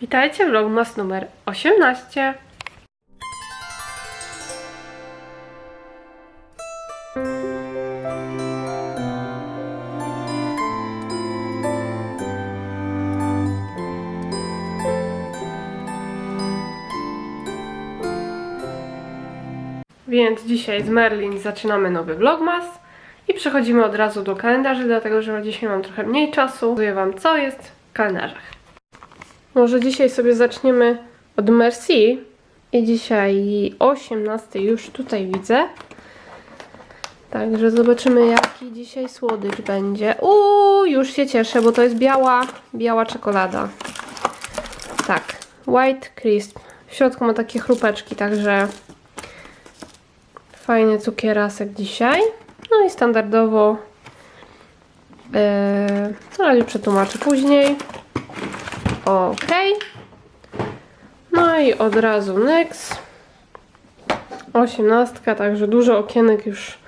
Witajcie, vlogmas numer 18. Więc dzisiaj z Merlin zaczynamy nowy vlogmas i przechodzimy od razu do kalendarzy, dlatego że dzisiaj mam trochę mniej czasu. Pokazuję Wam, co jest w kalendarzach. Może dzisiaj sobie zaczniemy od Merci. I dzisiaj 18 już tutaj widzę. Także zobaczymy jaki dzisiaj słodycz będzie. Uuu, już się cieszę, bo to jest biała, biała czekolada. Tak, White Crisp. W środku ma takie chrupeczki, także fajny cukierasek dzisiaj. No i standardowo yy, na razie przetłumaczę później. Ok. No i od razu next. Osiemnastka, także dużo okienek już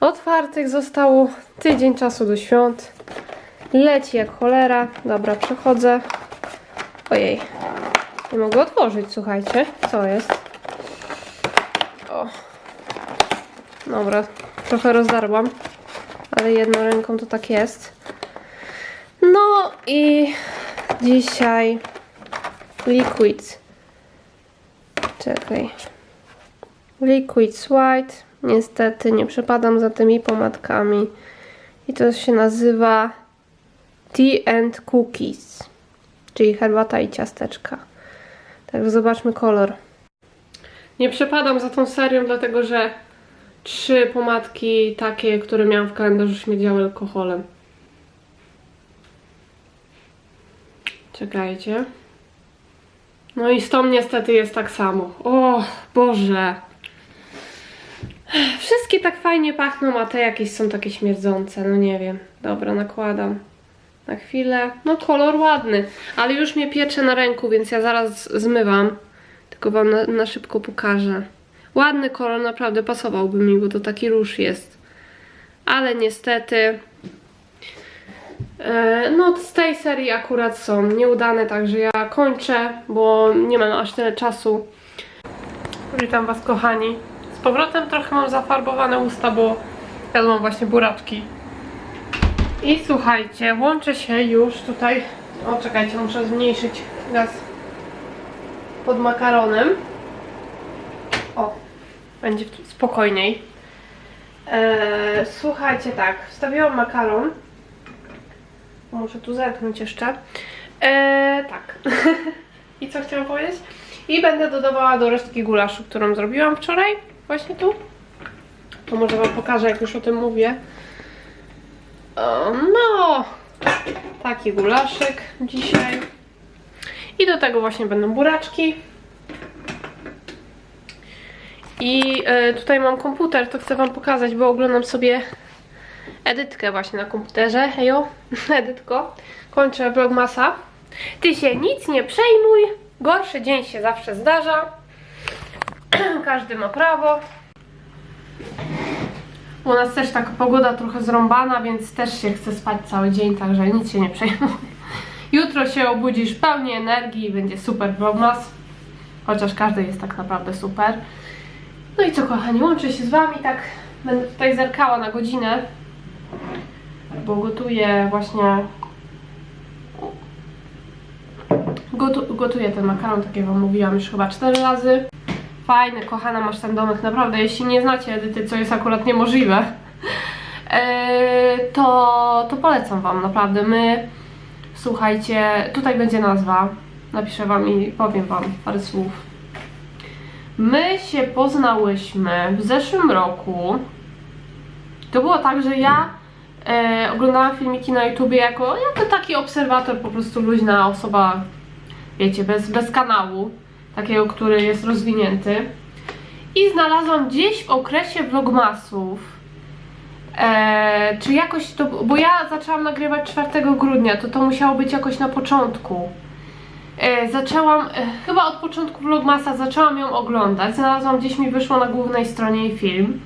otwartych zostało. Tydzień czasu do świąt. Leci jak cholera. Dobra, przechodzę. Ojej. Nie mogę otworzyć, słuchajcie. Co jest? O. Dobra, trochę rozdarłam. Ale jedną ręką to tak jest. No i dzisiaj liquids. Czekaj. Liquids White. Niestety nie przepadam za tymi pomadkami. I to się nazywa Tea and Cookies. Czyli herbata i ciasteczka. Także zobaczmy kolor. Nie przepadam za tą serią, dlatego że trzy pomadki takie, które miałam w kalendarzu śmierdziały alkoholem. Czekajcie. No i z tą niestety jest tak samo. O Boże. Wszystkie tak fajnie pachną, a te jakieś są takie śmierdzące. No nie wiem. Dobra, nakładam. Na chwilę. No kolor ładny, ale już mnie piecze na ręku, więc ja zaraz zmywam. Tylko wam na, na szybko pokażę. Ładny kolor, naprawdę pasowałby mi, bo to taki róż jest. Ale niestety No, z tej serii akurat są nieudane, także ja kończę, bo nie mam aż tyle czasu. Witam Was, kochani. Z powrotem trochę mam zafarbowane usta, bo jadłam właśnie buraczki. I słuchajcie, łączę się już tutaj. O, czekajcie, muszę zmniejszyć gaz pod makaronem. O, będzie spokojniej. E, słuchajcie, tak, wstawiłam makaron. Muszę tu zerknąć jeszcze. Eee, tak. I co chciałam powiedzieć? I będę dodawała do resztki gulaszu, którą zrobiłam wczoraj. Właśnie tu. To może Wam pokażę, jak już o tym mówię. O, no, taki gulaszek dzisiaj. I do tego właśnie będą buraczki. I e, tutaj mam komputer, to chcę Wam pokazać, bo oglądam sobie Edytkę właśnie na komputerze. Hejo, Edytko. Kończę vlogmasa. Ty się nic nie przejmuj. Gorszy dzień się zawsze zdarza. Każdy ma prawo. U nas też taka pogoda trochę zrąbana, więc też się chce spać cały dzień, także nic się nie przejmuj. Jutro się obudzisz pełni energii i będzie super vlogmas. Chociaż każdy jest tak naprawdę super. No i co kochani, łączę się z Wami, tak będę tutaj zerkała na godzinę bo gotuję właśnie gotu, gotuję ten makaron, tak jak wam mówiłam już chyba 4 razy. Fajny, kochana, masz ten domek naprawdę, jeśli nie znacie Edyty, co jest akurat niemożliwe e, to, to polecam wam naprawdę, my słuchajcie, tutaj będzie nazwa. Napiszę wam i powiem wam parę słów. My się poznałyśmy w zeszłym roku. To było tak, że ja e, oglądałam filmiki na YouTubie jako, jako taki obserwator, po prostu luźna osoba, wiecie, bez, bez kanału, takiego, który jest rozwinięty. I znalazłam gdzieś w okresie vlogmasów, e, czy jakoś to, bo ja zaczęłam nagrywać 4 grudnia, to to musiało być jakoś na początku. E, zaczęłam, e, chyba od początku vlogmasa zaczęłam ją oglądać, znalazłam gdzieś mi wyszło na głównej stronie jej film.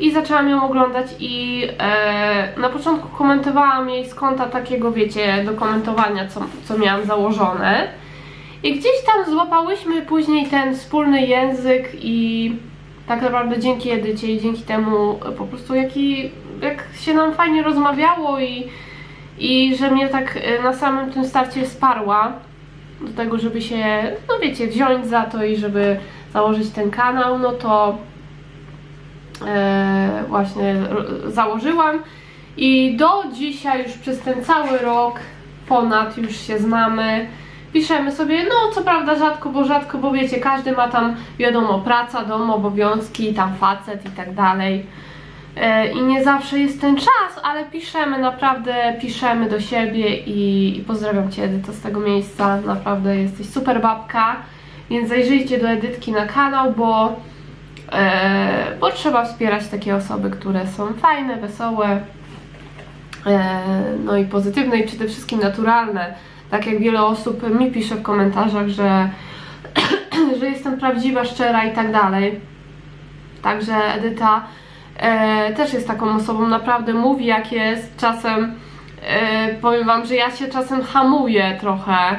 I zaczęłam ją oglądać i e, na początku komentowałam jej z konta takiego, wiecie, do komentowania, co, co miałam założone. I gdzieś tam złapałyśmy później ten wspólny język i tak naprawdę dzięki Edycie i dzięki temu po prostu jaki, jak się nam fajnie rozmawiało i, i że mnie tak e, na samym tym starcie wsparła do tego, żeby się, no wiecie, wziąć za to i żeby założyć ten kanał, no to właśnie ro- założyłam i do dzisiaj już przez ten cały rok ponad już się znamy. Piszemy sobie, no co prawda rzadko, bo rzadko, bo wiecie, każdy ma tam wiadomo praca, dom, obowiązki, tam facet i tak dalej. E, I nie zawsze jest ten czas, ale piszemy, naprawdę piszemy do siebie i, i pozdrawiam Cię Edyto z tego miejsca, naprawdę jesteś super babka, więc zajrzyjcie do Edytki na kanał, bo, e, bo trzeba wspierać takie osoby, które są fajne, wesołe, e, no i pozytywne i przede wszystkim naturalne. Tak jak wiele osób mi pisze w komentarzach, że, że jestem prawdziwa, szczera i tak dalej. Także Edyta e, też jest taką osobą, naprawdę mówi jak jest. Czasem e, powiem Wam, że ja się czasem hamuję trochę e,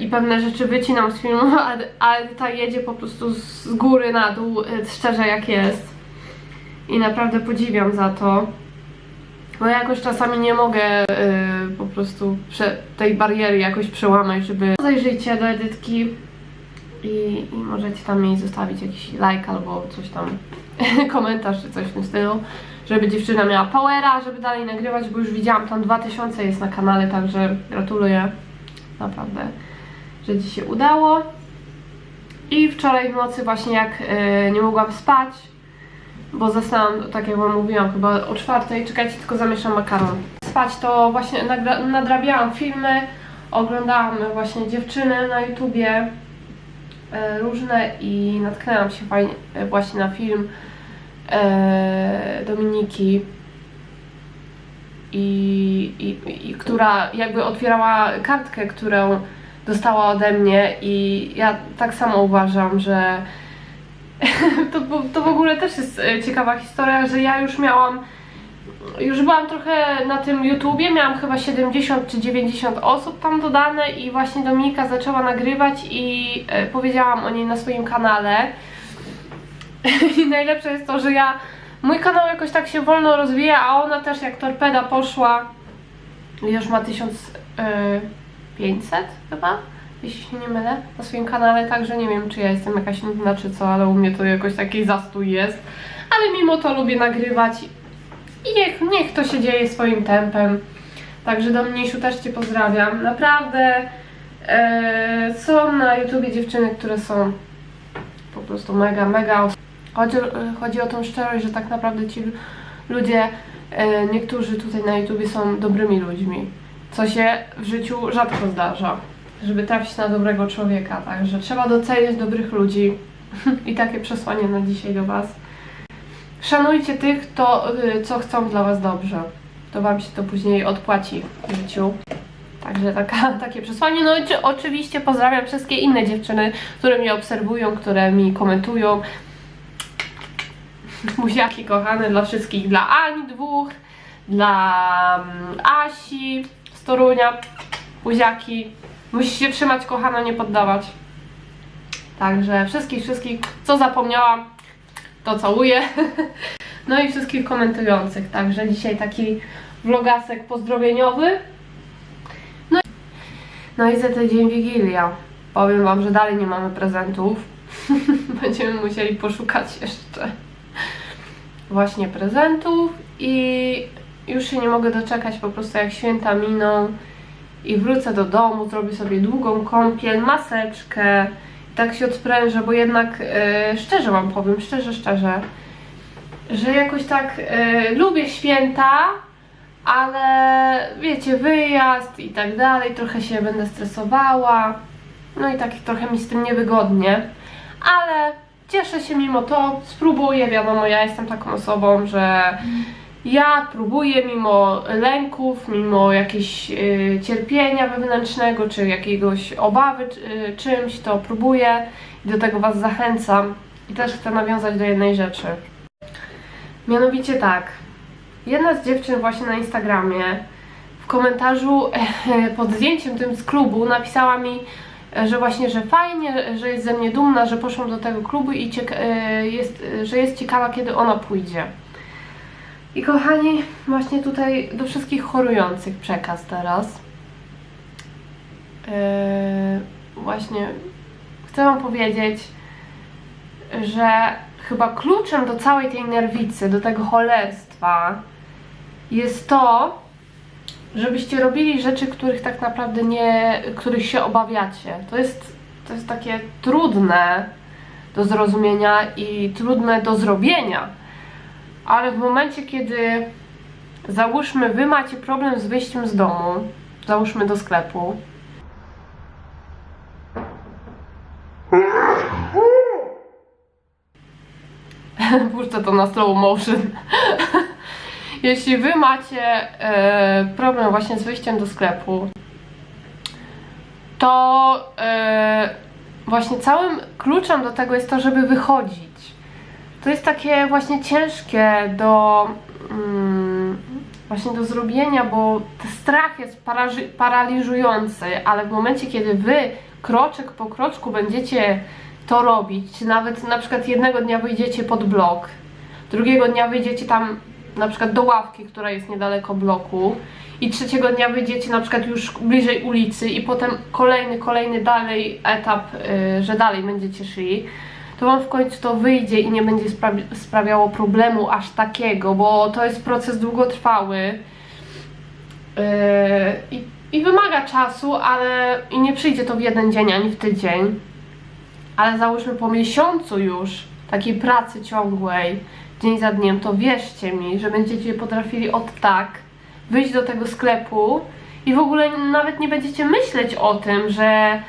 i pewne rzeczy wycinam z filmu, a, a Edyta jedzie po prostu z góry na dół, e, szczerze jak jest. I naprawdę podziwiam za to. Bo ja jakoś czasami nie mogę y, po prostu tej bariery jakoś przełamać, żeby... Zajrzyjcie do Edytki i, i możecie tam jej zostawić jakiś like albo coś tam, komentarz czy coś w tym stylu, żeby dziewczyna miała powera, żeby dalej nagrywać, bo już widziałam, tam 2000 jest na kanale, także gratuluję naprawdę, że Ci się udało. I wczoraj w nocy właśnie jak y, nie mogłam spać, bo zasnęłam, tak jak wam mówiłam, chyba o czwartej, czekajcie, tylko zamieszam makaron. Spać to właśnie nadrabiałam filmy, oglądałam właśnie dziewczyny na YouTubie e, różne i natknęłam się fajnie e, właśnie na film e, Dominiki i, i, i która jakby otwierała kartkę, którą dostała ode mnie i ja tak samo uważam, że to, to w ogóle też jest e, ciekawa historia, że ja już miałam, już byłam trochę na tym YouTubie, miałam chyba 70 czy 90 osób tam dodane i właśnie Dominika zaczęła nagrywać i e, powiedziałam o niej na swoim kanale. I najlepsze jest to, że ja, mój kanał jakoś tak się wolno rozwija, a ona też jak torpeda poszła, już ma 1500 chyba, jeśli się nie mylę, na swoim kanale, także nie wiem, czy ja jestem jakaś nudna, czy co, ale u mnie to jakoś taki zastój jest. Ale mimo to lubię nagrywać i niech, niech to się dzieje swoim tempem. Także do mniejszu też Cię pozdrawiam. Naprawdę e, są na YouTubie dziewczyny, które są po prostu mega, mega. Chodzi, chodzi o tą szczerość, że tak naprawdę ci ludzie, e, niektórzy tutaj na YouTubie są dobrymi ludźmi, co się w życiu rzadko zdarza żeby trafić na dobrego człowieka, także trzeba doceniać dobrych ludzi i takie przesłanie na dzisiaj do Was. Szanujcie tych, y, co chcą dla Was dobrze. To Wam się to później odpłaci w życiu. Także taka, takie przesłanie. No i czy, oczywiście pozdrawiam wszystkie inne dziewczyny, które mnie obserwują, które mi komentują. Buziaki kochane dla wszystkich, dla Ani dwóch, dla mm, Asi z Torunia. Buziaki. Musisz się trzymać, kochana, nie poddawać. Także wszystkich, wszystkich, co zapomniałam, to całuję. No i wszystkich komentujących. Także dzisiaj taki vlogasek pozdrowieniowy. No, i- no i za tydzień Wigilia. Powiem Wam, że dalej nie mamy prezentów. Będziemy musieli poszukać jeszcze właśnie prezentów i już się nie mogę doczekać po prostu jak święta miną i wrócę do domu, zrobię sobie długą kąpiel, maseczkę. I tak się odprężę, bo jednak e, szczerze wam powiem, szczerze, szczerze, że jakoś tak e, lubię święta, ale wiecie, wyjazd i tak dalej, trochę się będę stresowała, no i tak trochę mi z tym niewygodnie, ale cieszę się mimo to, spróbuję, wiadomo, ja jestem taką osobą, że ja próbuję mimo lęków, mimo jakiegoś y, cierpienia wewnętrznego, czy jakiegoś obawy y, czymś, to próbuję i do tego Was zachęcam. I też chcę nawiązać do jednej rzeczy. Mianowicie tak. Jedna z dziewczyn właśnie na Instagramie w komentarzu pod zdjęciem tym z klubu napisała mi, że właśnie, że fajnie, że jest ze mnie dumna, że poszłam do tego klubu i e, jest, że jest ciekawa, kiedy ona pójdzie. I kochani, właśnie tutaj do wszystkich chorujących przekaz teraz. E, właśnie chcę Wam powiedzieć, że chyba kluczem do całej tej nerwicy, do tego cholerstwa jest to, żebyście robili rzeczy, których tak naprawdę nie, których się obawiacie. To jest, to jest takie trudne do zrozumienia i trudne do zrobienia. Ale w momencie, kiedy załóżmy, wy macie problem z wyjściem z domu, załóżmy do sklepu, Puszczę to na slow motion. Jeśli wy macie e, problem właśnie z wyjściem do sklepu, to e, właśnie całym kluczem do tego jest to, żeby wychodzić. To jest takie właśnie ciężkie do mm, właśnie do zrobienia, bo ten strach jest paraliżujący, ale w momencie, kiedy wy kroczek po kroczku będziecie to robić, nawet na przykład jednego dnia wyjdziecie pod blok, drugiego dnia wyjdziecie tam na przykład do ławki, która jest niedaleko bloku i trzeciego dnia wyjdziecie na przykład już bliżej ulicy i potem kolejny, kolejny dalej etap, y, że dalej będziecie szli, to wam w końcu to wyjdzie i nie będzie spra- sprawiało problemu aż takiego, bo to jest proces długotrwały yy, i, i wymaga czasu, ale i nie przyjdzie to w jeden dzień ani w tydzień ale załóżmy po miesiącu już takiej pracy ciągłej, dzień za dniem, to wierzcie mi, że będziecie potrafili od tak wyjść do tego sklepu i w ogóle nawet nie będziecie myśleć o tym, że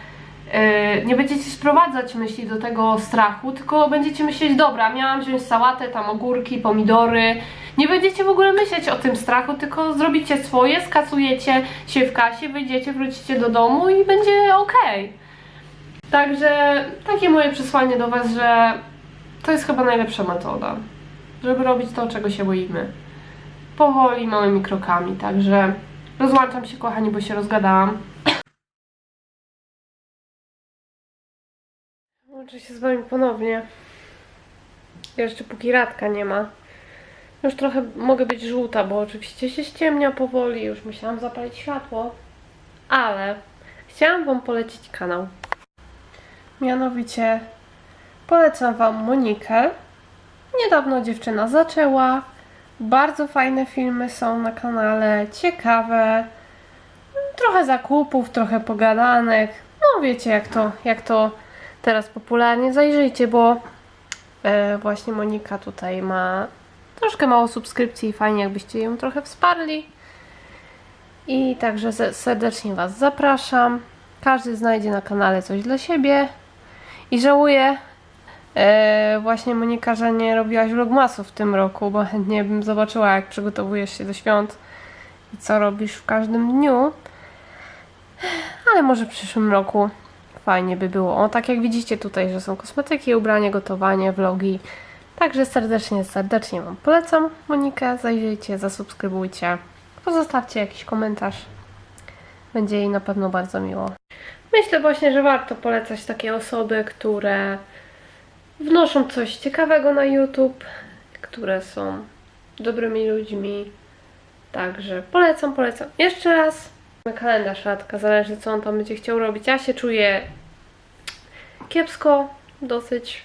yy, nie będziecie sprowadzać myśli do tego strachu, tylko będziecie myśleć, dobra, miałam wziąć sałatę, tam ogórki, pomidory. Nie będziecie w ogóle myśleć o tym strachu, tylko zrobicie swoje, skasujecie się w kasie, wyjdziecie, wrócicie do domu i będzie okej. Także takie moje przesłanie do Was, że to jest chyba najlepsza metoda, żeby robić to, czego się boimy. Powoli, małymi krokami, także rozłączam się, kochani, bo się rozgadałam. Łączę się z Wami ponownie. Jeszcze póki Radka nie ma. Już trochę mogę być żółta, bo oczywiście się ściemnia powoli. Już musiałam zapalić światło. Ale chciałam Wam polecić kanał. Mianowicie polecam Wam Monikę. Niedawno dziewczyna zaczęła. Bardzo fajne filmy są na kanale, ciekawe. Trochę zakupów, trochę pogadanek. No wiecie jak to, jak to teraz popularnie. Zajrzyjcie, bo e, właśnie Monika tutaj ma troszkę mało subskrypcji i fajnie jakbyście ją trochę wsparli. I także se- serdecznie Was zapraszam. Każdy znajdzie na kanale coś dla siebie. I żałuję e, właśnie Monika, że nie robiłaś vlogmasów w tym roku, bo chętnie bym zobaczyła jak przygotowujesz się do świąt i co robisz w każdym dniu. Ale może w przyszłym roku fajnie by było. O, tak jak widzicie tutaj, że są kosmetyki, ubranie, gotowanie, vlogi. Także serdecznie, serdecznie Wam polecam Monikę. Zajrzyjcie, zasubskrybujcie. Pozostawcie jakiś komentarz. Będzie jej na pewno bardzo miło. Myślę właśnie, że warto polecać takie osoby, które wnoszą coś ciekawego na YouTube, które są dobrymi ludźmi. Także polecam, polecam. Jeszcze raz. Kalendarz Radka, zależy co on tam będzie chciał robić. Ja się czuję kiepsko, dosyć.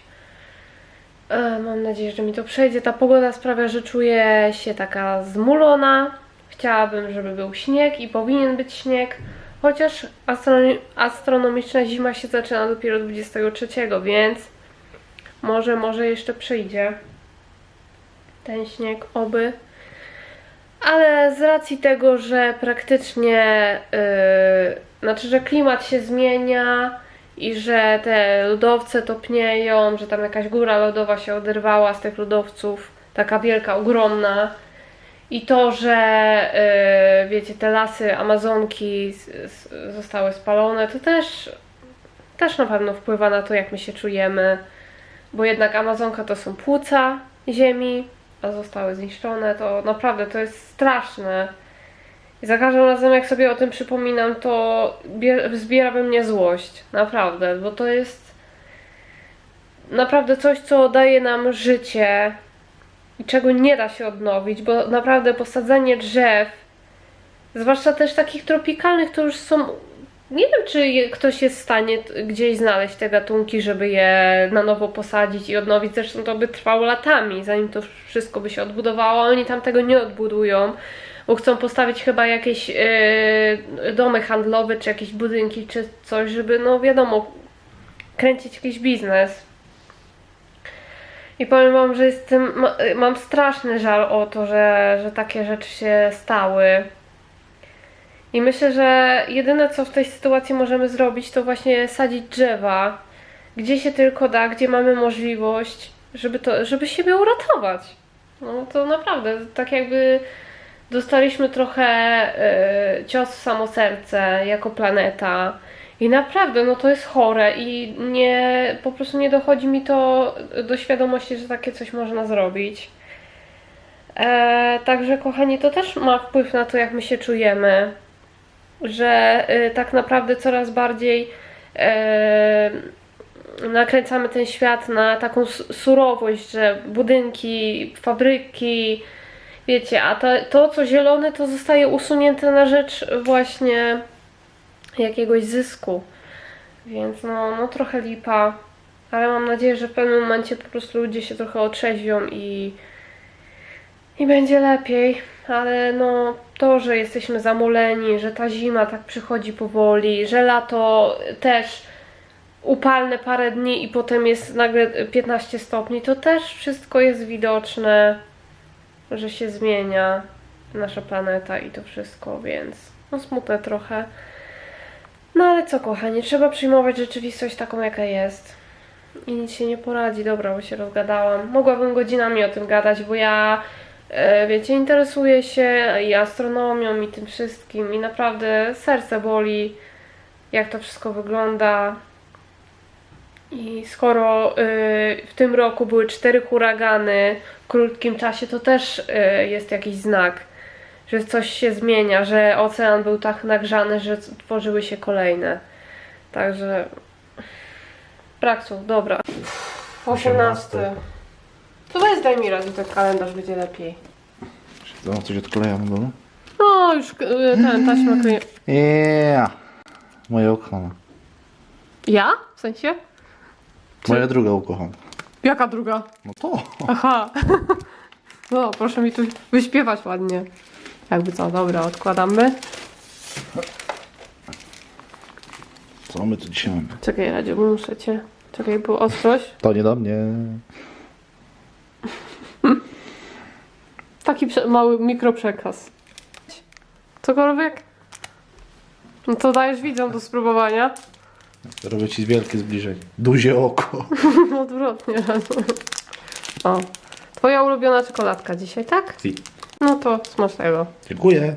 E, Mam nadzieję, że mi to przejdzie. Ta pogoda sprawia, że czuję się taka zmulona. Chciałabym, żeby był śnieg i powinien być śnieg. Chociaż astrono- astronomiczna zima się zaczyna dopiero 23, więc może, może jeszcze przyjdzie ten śnieg, oby. Ale z racji tego, że praktycznie, yy, znaczy, że klimat się zmienia i że te lodowce topnieją, że tam jakaś góra lodowa się oderwała z tych lodowców, taka wielka, ogromna, i to, że yy, wiecie, te lasy Amazonki zostały spalone, to też, też na pewno wpływa na to, jak my się czujemy, bo jednak Amazonka to są płuca ziemi, a zostały zniszczone, to naprawdę to jest straszne. I za każdym razem, jak sobie o tym przypominam, to bie- wzbiera we mnie złość. Naprawdę, bo to jest naprawdę coś, co daje nam życie i czego nie da się odnowić, bo naprawdę posadzenie drzew, zwłaszcza też takich tropikalnych, to już są. Nie wiem, czy ktoś jest w stanie gdzieś znaleźć te gatunki, żeby je na nowo posadzić i odnowić. Zresztą to by trwało latami, zanim to wszystko by się odbudowało. Oni tam tego nie odbudują, bo chcą postawić chyba jakieś e, domy handlowe, czy jakieś budynki, czy coś, żeby, no wiadomo, kręcić jakiś biznes. I powiem Wam, że jestem, ma, mam straszny żal o to, że, że takie rzeczy się stały. I myślę, że jedyne co w tej sytuacji możemy zrobić, to właśnie sadzić drzewa, gdzie się tylko da, gdzie mamy możliwość, żeby, to, żeby siebie uratować. No to naprawdę, tak jakby dostaliśmy trochę e, cios w samo serce jako planeta. I naprawdę, no to jest chore i nie, po prostu nie dochodzi mi to do świadomości, że takie coś można zrobić. E, także, kochani, to też ma wpływ na to, jak my się czujemy, że y, tak naprawdę coraz bardziej e, nakręcamy ten świat na taką surowość, że budynki, fabryki, wiecie, a to, to co zielone, to zostaje usunięte na rzecz właśnie jakiegoś zysku. Więc no, no trochę lipa, ale mam nadzieję, że w pewnym momencie po prostu ludzie się trochę otrzeźwią i, i będzie lepiej. Ale no to, że jesteśmy zamuleni, że ta zima tak przychodzi powoli, że lato też upalne parę dni i potem jest nagle 15 stopni, to też wszystko jest widoczne, że się zmienia nasza planeta i to wszystko, więc no smutne trochę. No ale co kochani, trzeba przyjmować rzeczywistość taką jaka jest. I nic się nie poradzi, dobra, bo się rozgadałam. Mogłabym godzinami o tym gadać, bo ja, wiecie, interesuję się i astronomią i tym wszystkim i naprawdę serce boli, jak to wszystko wygląda. I skoro y, w tym roku były cztery huragany w krótkim czasie, to też y, jest jakiś znak, że coś się zmienia, że ocean był tak nagrzany, że tworzyły się kolejne. Także brak słów, dobra. 18. To weź daj mi radę ten kalendarz, będzie lepiej. To coś odkleja na dole? No, już y, ten taśma kryje. Yeah. Moja ukochana. Ja? W sensie? Moja druga ukochana. Jaka druga? No to. Aha. No, proszę mi tu wyśpiewać ładnie. Jakby co, dobra, odkładamy. Co my tu dzisiaj mamy? Czekaj, Radziu, muszę cię. Czekaj, bo ostrość. To nie do mnie. Taki mały mikroprzekaz. Cokolwiek? No to dajesz widzom do spróbowania. Robię ci wielkie zbliżenie. Duzie oko. Odwrotnie. O. Twoja ulubiona czekoladka dzisiaj, tak? Si. No to smacznego. Dziękuję.